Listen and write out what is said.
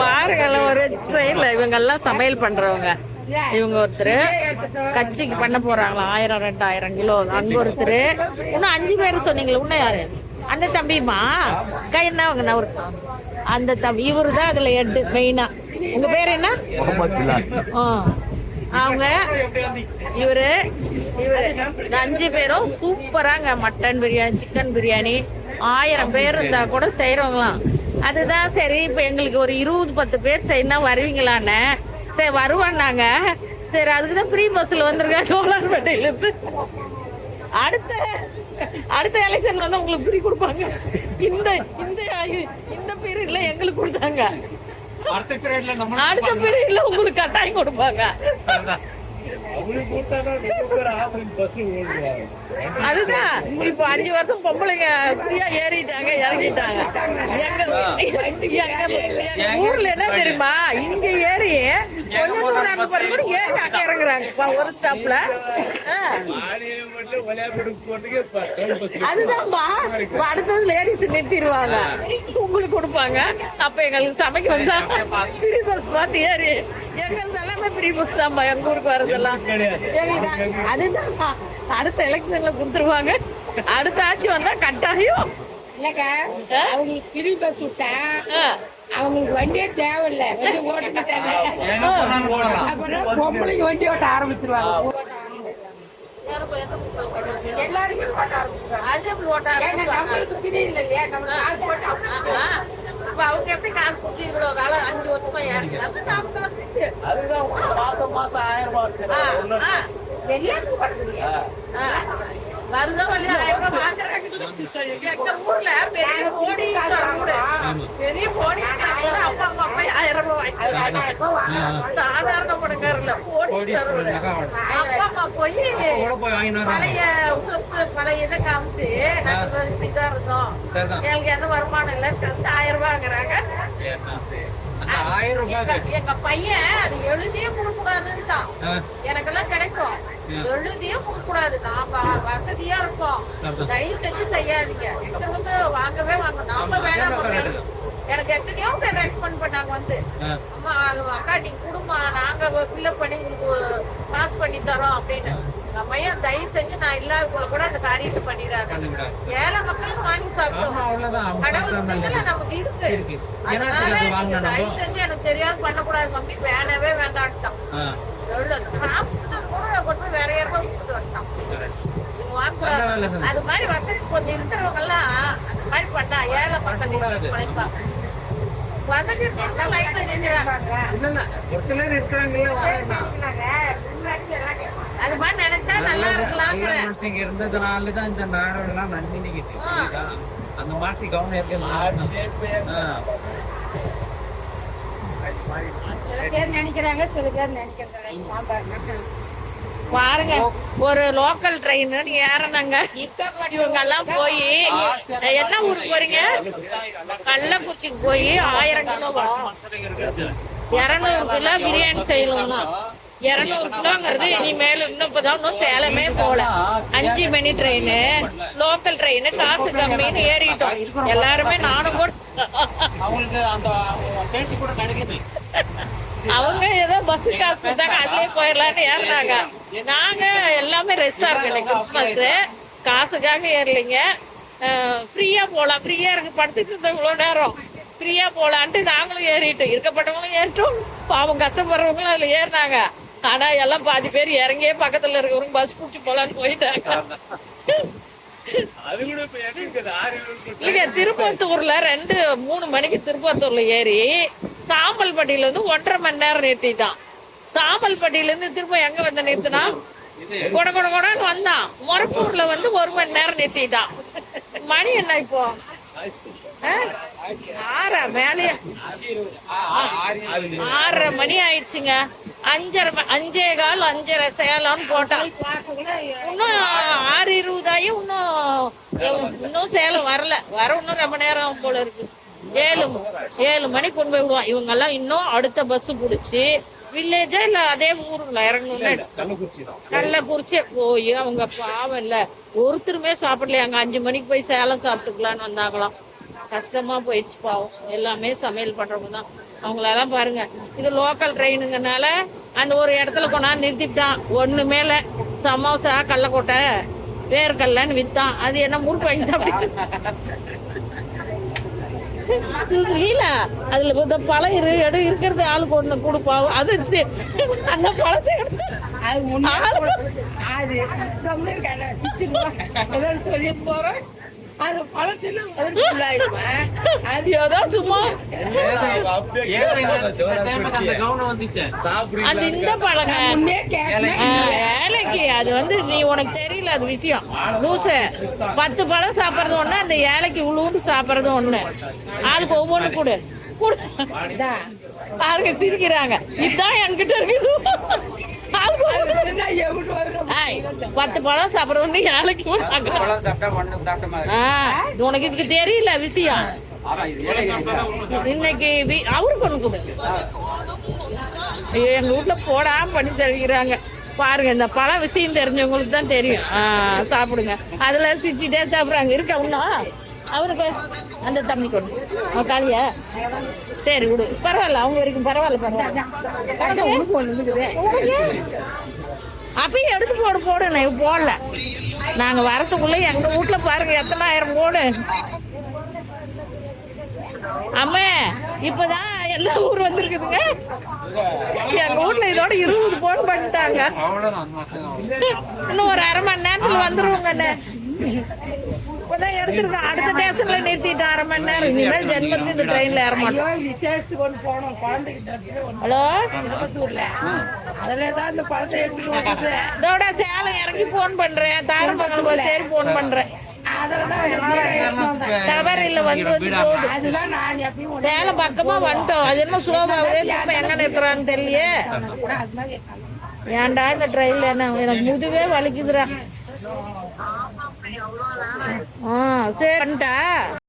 பாருங்கள ஒரு ட்ரெயின்ல இவங்க எல்லாம் சமையல் பண்றவங்க. இவங்க ஒருத்தர் கட்சிக்கு பண்ண போறாங்களா ஆயிரம் ரெண்டாயிரம் கிலோ. அங்க ஒருத்தர். இன்னும் அஞ்சு பேர் சொன்னீங்களே இன்னும் யாரு? அந்த தம்பிமா கை என்ன அவங்க நவரு அந்த தம்பி இவரு தான் அதுல ஹெட் மெயினா உங்க பேர் என்ன? ஆ. அவங்க இவரு இவரு. இந்த அஞ்சு பேரும் சூப்பராங்க. Mutton biryani chicken biryani. ஆயிரம் பேர் இருந்தா கூட செய்யறவங்களாம் அதுதான் சரி இப்ப எங்களுக்கு ஒரு இருபது பத்து பேர் செய்யணும் வருவீங்களான்னு. சரி வருவான்னாங்க. சரி அதுக்கு தான் ஃப்ரீ பஸ்ல வந்திருக்கேன். சோழர்பேட்டையில இருந்து. அடுத்த அடுத்த எலெக்ஷன் வந்து உங்களுக்கு ஃப்ரீ கொடுப்பாங்க. இந்த இந்த இந்த பீரியட்ல எங்களுக்கு கொடுத்தாங்க. அடுத்த பீரியட்ல உங்களுக்கு கட்டாயம் கொடுப்பாங்க. அதுதான். இப்போ அஞ்சு வருஷம் பொம்பளைங்க ஃப்ரீயா ஏறிட்டாங்க இறங்கிட்டாங்க. எங்க ஊர்ல என்ன தெரியுமா? இங்க ஏறி போறது கூட ஏறி அங்க இறங்குறாங்க? ஒரு ஸ்டாப்ல அதுதான்பா. அடுத்தது லேடிஸ் நிறுத்திடுவாங்க. உங்களுக்கு கொடுப்பாங்க. அப்ப எங்களுக்கு சமைக்க வந்தா ஃப்ரீ பஸ் பார்த்து ஏறி எங்களுக்கு எல்லாமே ஃப்ரீ பஸ் தான்ப்பா எங்க ஊருக்கு வரதெல்லாம். எங்களுக்கு அடுத்த எலெக்ஷன்ல கொடுத்துருவாங்க. அடுத்த ஆட்சி வந்தா கட்டாயம். இல்லக்கா அவங்களுக்கு ஃப்ரீ பஸ் விட்டா. அவங்களுக்கு வண்டியே தேவையில்ல. வண்டி ஓட்டிட்டாங்க அப்புறம் பொம்பளைங்க வண்டி ஓட்ட ஆரம்பிச்சிருவாங்க. எல்லாருமே ஓட்ட ஆரம்பிச்சிருவாங்க? நம்மளுக்கு ஃப்ரீ இல்லை இல்லையா? நம்ம காசு போட்டு அவங்க- ஆ. இப்ப அவங்க எப்படி காசு கொடுத்து இவ்வளவு காலம் அஞ்சு வருஷமா ஏறிக்கலாம் நாம காசு கொடுத்து. அதுதான் மாசம் மாசம் ஆயிரம் ரூபாய் ஆ. வெளியாட்டு ஓடுறது இல்லையா ஆயிரம் ரூபாய் வாங்குறாங்க. ஊர்ல பெரிய கோடீஸ்வரர் வீடு. பெரிய கோடீஸ்வரர் வீடு. அப்பா அம்மா போய் ஆயிரம் ரூபாய் வாங்கிக்கிறாங்க. சாதாரண பணக்காரர் இல்ல, கோடீஸ்வரர் அப்பா அம்மா போய் பழைய சொத்து பழைய இதை காமிச்சு நாங்க இப்படிதான் இருந்தோம் எங்களுக்கு எந்த வருமானம் இல்ல ஆயிரம் ரூபாய் வாங்குறாங்க எங்க- எங்க பையன் அது எழுதியே கொடுக்க கூடாதுன்னுட்டான் ஆ, எனக்கெல்லாம் கிடைக்கும் எழுதியே கொடுக்க கூடாது நாம வசதியா இருக்கும் தயவு செஞ்சு செய்யாதீங்க எங்க வந்து வாங்கவே வாங்க நாம வேணாம் எனக்கு எத்தனையோ பேர் ரெக்கமெண்ட் பண்ணாங்க வந்து. அம்மா அக்கா நீங்க குடும்பம் நாங்க ஃபில்அப் பண்ணி உங்களுக்கு பாஸ் பண்ணி தரோம் அப்படின்னு எங்க பையன் தயவு செஞ்சு நான் இல்லாத கூட கூட அந்த காரியத்தை பண்ணிடாத. ஏழை மக்களும் வாங்கி. அவங்க கடவுள் சாப்பிட்டா நல்லது. நமக்கு இருக்கு அதனால அது நீங்க. தயவு செஞ்சு எனக்கு தெரியாம பண்ணக்கூடாது மம்மி வேணவே வேண்டான்ட்டான் சாப்பிட்டது கூட கொண்டு போய் வேற யாருக்கோ கொடுத்துட்டு வந்துட்டான். அது மாதிரி வசதி கொஞ்சம் இருக்கிறவங்க எல்லாம் அந்த மாதிரி பண்ணா ஏழை மக்கள் பண்ணக்கூடாது. வசதி இல்ல, இல்ல. ஒரு சிலர். அது மாதிரி நினைச்சா நல்லா இருக்கலாங்கிற மனுஷங்க இருந்ததுனாலதான் இந்த நாடெல்லாம் நன்றி நிக்குது. புரியுதா? அந்த மாதிரி கவனம் இருக்கு நினைக்கிறாங்க சில பேர் நினைக்கிறாங்க பாருங்க ஒரு லோக்கல் ட்ரெயின் ஏறனாங்க இவங்க எல்லாம் போய் என்ன ஊருக்கு போறீங்க? கள்ளக்குறிச்சிக்கு போய் ஆயிரம் கிலோ இருநூறு கிலோ பிரியாணி செய்யணும்னா. இருநூறு கிலோங்கிறது இனிமேல் இன்னும் இப்பதான் இன்னும் சேலமே போல. அஞ்சு மணி ட்ரெயின் லோக்கல் ட்ரெயின் காசு கம்மின்னு ஏறிட்டோம். எல்லாருமே நானும் கூட. அவங்களுக்கு அந்த பேச்சு கூட கிடைக்குது அவங்க ஏதோ பஸ் காசு கொடுத்தாங்க அதுலயே போயிடலான்னு ஏறினாங்க நாங்க எல்லாமே ரெஸ்டா இருக்கு கிறிஸ்மஸ் காசுக்காக ஏறலைங்க. ஃப்ரீயா போலாம். ஃப்ரீயா இருக்கு. படுத்துட்டு இருந்த இவ்வளவு நேரம். ஃப்ரீயா போலான்ட்டு நாங்களும் ஏறிட்டோம். இருக்கப்பட்டவங்களும் ஏறிட்டோம். பாவம் கஷ்டப்படுறவங்களும் அதுல ஏறினாங்க. ஆனா எல்லாம் பாதி பேர் இறங்கியே பக்கத்துல இருக்கிறவங்க பஸ் பிடிச்சி போலான்னு போயிட்டாங்க. இல்லைங்க திருப்பத்தூர்ல ரெண்டு மூணு மணிக்கு திருப்பத்தூர்ல ஏறி சாம்பல்பட்டியில இருந்து ஒன்றரை மணி நேரம் நிறுத்திட்டான். சாம்பல்பட்டியில இருந்து திரும்ப எங்க வந்து நிறுத்தினா? கொட கொட கொடன்னு வந்தான். மொரப்பூர்ல வந்து ஒரு மணி நேரம் நிறுத்திட்டான். மணி என்ன இப்போ? ஆறா மேலே ஆறரை மணி ஆயிடுச்சுங்க. அஞ்சரை ம- அஞ்சே கால் அஞ்சரை சேலம்னு போட்டான். இன்னும் ஆறு இருபதாயும் இன்னும் இன்னும் சேலம் வரல. வர இன்னும் ரொம்ப நேரம் போல இருக்கு. ஏழு ஏழு மணிக்கு கொண்டு போய் விடுவான். இவங்க எல்லாம் இன்னும் அடுத்த பஸ் பிடிச்சி வில்லேஜா இல்ல அதே ஊருங்களா இறங்கணும்னு கள்ளக்குறிச்சி. போய் அவங்க பாவம் இல்ல. ஒருத்தருமே சாப்பிடலையாங்க அஞ்சு மணிக்கு போய் சேலம் சாப்பிட்டுக்கலான்னு வந்தாங்களாம். கஷ்டமா போயிடுச்சு பாவம். எல்லாமே சமையல் பண்றவங்க தான். அவங்களெல்லாம் பாருங்க. இது லோக்கல் ட்ரெயினுங்கனால அந்த ஒரு இடத்துல கொண்டாந்து நிறுத்திட்டான். ஒண்ணு மேல சமோசா கடலக்கொட்டை வேர்க்கல்லன்னு வித்தான். அது என்ன முறுக்கு வாங்கி சாப்பிட்டு லீலா அதுல இந்த பழம் இரு எடு இருக்கிறது ஆளுக்கு ஒண்ணு கொடுப்பா அது அந்த பழத்தை எடுத்து அது முன்னே ஆளு- அது சொல்லி போறோம் அது ஏதோ சும்மா அந்த கவுனம் வந்துச்சு அது இந்த பழங்க. ஏலைக்கு அது வந்து நீ உனக்கு தெரியல அது விஷயம். லூசு. பத்து பழம் சாப்பிட்றது ஒண்ணு அந்த ஏலைக்கு உளுந்து சாப்பிட்றது ஒண்ணு. ஆளுக்கு ஒவ்வொன்று கொடு. கொடு. பாருங்க சிரிக்கிறாங்க. இதுதான் என்கிட்ட இருக்குது ஆளுக்கு ஒவ்வொண்ணு. என்ன எப்படி வரும் ஏய், பத்து பழம் சாப்பிட்றது ஆ, உனக்கு இதுக்கு தெரியல விஷயம். இன்னைக்கு வி- அவருக்கு ஒண்ணு கொடு. எங்க வீட்டுல போடாம பண்ணி தருகிறாங்க பாருங்க இந்த பழம் விஷயம் தெரிஞ்சவங்களுக்கு தான் தெரியும். சாப்பிடுங்க. அதுல சிரிச்சுட்டே சாப்பிடுறாங்க. இருக்க இன்னும் அவருக்கு அந்த தண்ணி கொடு. அவன் காளியா சரி விடு. பரவாயில்ல அவங்க வரைக்கும் பரவாயில்ல பரவாயில்ல. உனக்கு ஒண்ணு இருக்குது. அப்பயும் எடுத்து போடு போடு நான் போடல. நாங்க வரத்துக்குள்ள எங்க வீட்டுல பாருங்க எத்தனை ஆயிரம் போடு. அம்மே இப்பதான் எல்லா ஊர் வந்திருக்குதுங்க. எங்க வீட்டுல இதோட இருபது போன் பண்ணிட்டாங்க. இன்னும் ஒரு அரை மணி நேரத்துல வந்துருவோங்க அண்ணே. இப்பதான் எடுத்துருக்கோம் அடுத்த ஸ்டேஷன்ல நிறுத்திட்டு அரை மணி நேரம். இனிமேல் ஜென்மத்துக்கு இந்த ட்ரெயின்ல ஏற மாட்டோம். விசேஷத்துக்கு ஒன்று போனோம் ஹலோ? திருப்பத்தூர்ல. அதுல தான் இந்த பழத்தை எடுத்துட்டு இதோட சேலம் இறங்கி போன் பண்றேன். பஸ் ஏறி போன் பண்றேன். அதில் தான் எடுத்துட்டு வந்தேன். டவர் இல்ல வந்து வந்து சேலம் பக்கமா வந்துட்டோம். அது என்ன ஸ்லோவாகவே திரும்ப எங்க நிற்கிறான்னு தெரியலையே. ஏன்டா இந்த ட்ரெயின்ல என்ன? எனக்கு முதுவே வலிக்குதுடா. ஆ சரி. பண்ணிட்டா?